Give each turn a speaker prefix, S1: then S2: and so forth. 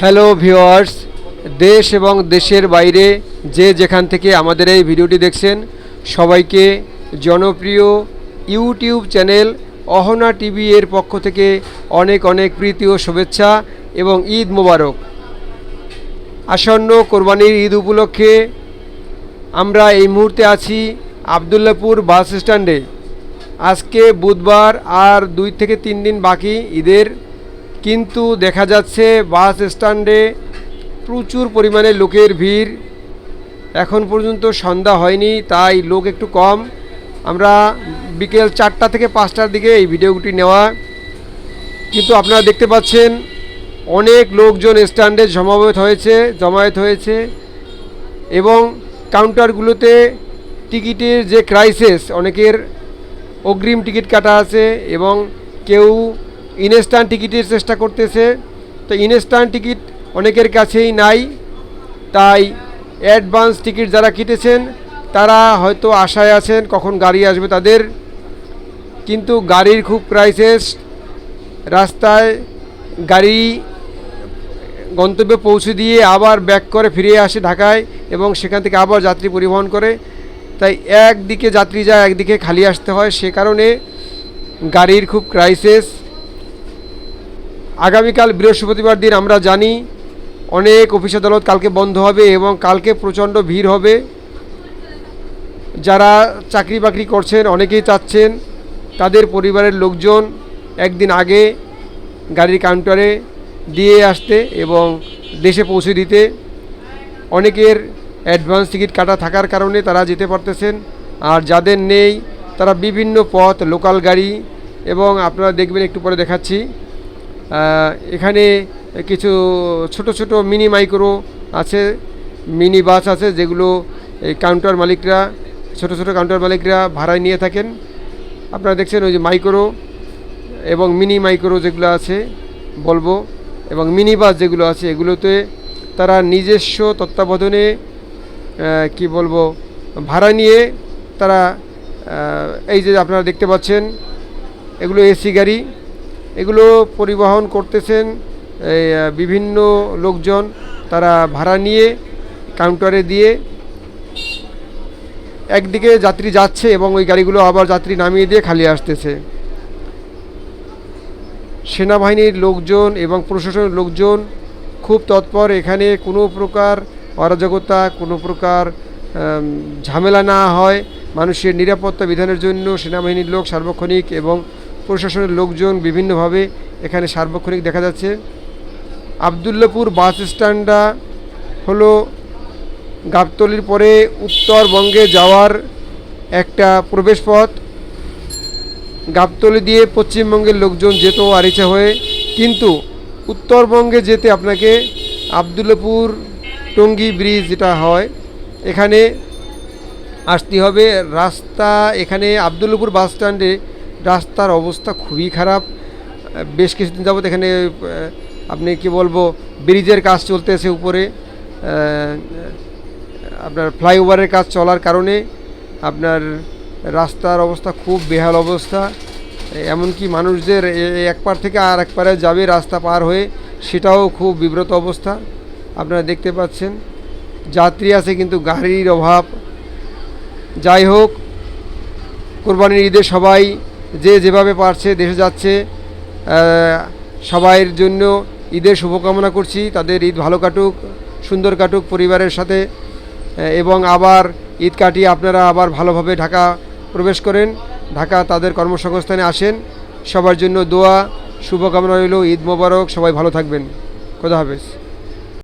S1: Hello viewers দেশ এবং দেশের বাইরে যে যেখান থেকে আমাদের এই ভিডিওটি দেখছেন, সবাইকে জনপ্রিয় ইউটিউব চ্যানেল অহনা টিভি এর পক্ষ থেকে অনেক অনেক প্রীতি ও শুভেচ্ছা এবং ঈদ মোবারক। আসন্ন কোরবানির ঈদ উপলক্ষে আমরা এই মুহূর্তে আছি আবদুল্লাপুর বাস স্ট্যান্ডে। আজকে বুধবার আর দুই থেকে তিন দিন বাকি ঈদের কিন্তু দেখা যাচ্ছে বাস স্ট্যান্ডে প্রচুর পরিমাণে লোকের ভিড়। এখন পর্যন্ত সন্ধ্যা হয়নি, তাই লোক একটু কম। আমরা বিকেল চারটা থেকে পাঁচটার দিকে এই ভিডিওটি নেওয়া। কিন্তু আপনারা দেখতে পাচ্ছেন, অনেক লোকজন স্ট্যান্ডে জমায়েত হয়েছে জমায়েত হয়েছে এবং কাউন্টারগুলোতে টিকিটের যে ক্রাইসিস, অনেকের অগ্রিম টিকিট কাটা আছে এবং কেউ ইনস্ট্যান্ট টিকিটের চেষ্টা করতেছে। তো ইনস্ট্যান্ট টিকিট অনেকের কাছেই নাই, তাই অ্যাডভান্স টিকিট যারা কেটেছেন, তারা হয়তো আশায় আছেন কখন গাড়ি আসবে তাদের। কিন্তু গাড়ির খুব ক্রাইসিস রাস্তায় গাড়ি গন্তব্যে পৌঁছে দিয়ে আবার ব্যাক করে ফিরে আসে ঢাকায় এবং সেখান থেকে আবার যাত্রী পরিবহন করে। তাই একদিকে যাত্রী যায়, একদিকে খালি আসতে হয়। সে কারণে গাড়ির খুব ক্রাইসিস আগামীকাল বৃহস্পতিবার দিন আমরা জানি অনেক অফিস আদালত কালকে বন্ধ হবে এবং কালকে প্রচণ্ড ভিড় হবে। যারা চাকরি বাকরি করছেন, অনেকেই চাচ্ছেন তাদের পরিবারের লোকজন একদিন আগে গাড়ির কাউন্টারে দিয়ে আসতে এবং দেশে পৌঁছে দিতে। অনেকের অ্যাডভান্স টিকিট কাটা থাকার কারণে তারা যেতে পারতেছেন। আর যাদের নেই, তারা বিভিন্ন পথ, লোকাল গাড়ি এবং আপনারা দেখবেন, একটু পরে দেখাচ্ছি। এখানে কিছু ছোট ছোট মিনি মাইক্রো আছে, মিনি বাস আছে যেগুলো এই কাউন্টার মালিকরা, ছোট ছোট কাউন্টার মালিকরা ভাড়ায় নিয়ে থাকেন। আপনারা দেখছেন ওই যে মাইক্রো এবং মিনি মাইক্রো যেগুলো আছে, বলব, এবং মিনি বাস যেগুলো আছে, এগুলোতে তারা নিজস্ব তত্ত্বাবধানে কি বলব, ভাড়া নিয়ে তারা এই যে আপনারা দেখতে পাচ্ছেন, এগুলো এসি গাড়ি। এগুলো পরিবহন করতেছেন বিভিন্ন লোকজন, তারা ভাড়া নিয়ে কাউন্টারে দিয়ে একদিকে যাত্রী যাচ্ছে এবং ওই গাড়িগুলো আবার যাত্রী নামিয়ে দিয়ে খালি আসতেছে। সেনাবাহিনীর লোকজন এবং প্রশাসনের লোকজন খুব তৎপর, এখানে কোনো প্রকার অরাজকতা, কোনো প্রকার ঝামেলা না হয়। মানুষের নিরাপত্তা বিধানের জন্য সেনাবাহিনীর লোক সার্বক্ষণিক এবং প্রশাসনের লোকজন বিভিন্নভাবে এখানে সার্বক্ষণিক দেখা যাচ্ছে। আবদুল্লাপুর বাস স্ট্যান্ডটা হলো গাবতলির পরে উত্তরবঙ্গে যাওয়ার একটা প্রবেশপথ। গাবতলি দিয়ে পশ্চিমবঙ্গের লোকজন যেত আরিচা হয়ে, কিন্তু উত্তরবঙ্গে যেতে আপনাকে আবদুল্লাপুর টঙ্গী ব্রিজ যেটা হয়, এখানে আসতে হবে। রাস্তা এখানে আবদুল্লাপুর বাস স্ট্যান্ডে রাস্তার অবস্থা খুবই খারাপ। বেশ কিছুদিন যাবত এখানে আপনি কি বলব, ব্রিজের কাজ চলতেছে উপরে। আপনার ফ্লাইওভারের কাজ চলার কারণে আপনার রাস্তার অবস্থা খুব বেহাল অবস্থা। এমনকি মানুষদের এক পার থেকে আর এক পারে যাবে রাস্তা পার হয়ে, সেটাও খুব বিব্রত অবস্থা। আপনারা দেখতে পাচ্ছেন, যাত্রী আছে কিন্তু গাড়ির অভাব। যাই হোক, কোরবানির ঈদে সবাই যে যেভাবে পারছে, দেশে যাচ্ছে সবাইয়ের জন্য ঈদের শুভকামনা করছি। তাদের ঈদ ভালো কাটুক, সুন্দর কাটুক পরিবারের সাথে এবং আবার ঈদ কাটিয়ে আপনারা আবার ভালোভাবে ঢাকা প্রবেশ করেন। ঢাকা তাদের কর্মসংস্থানে আসেন। সবার জন্য দোয়া, শুভকামনা রইল, ঈদ মোবারক, সবাই ভালো থাকবেন। খোদা হাফেজ।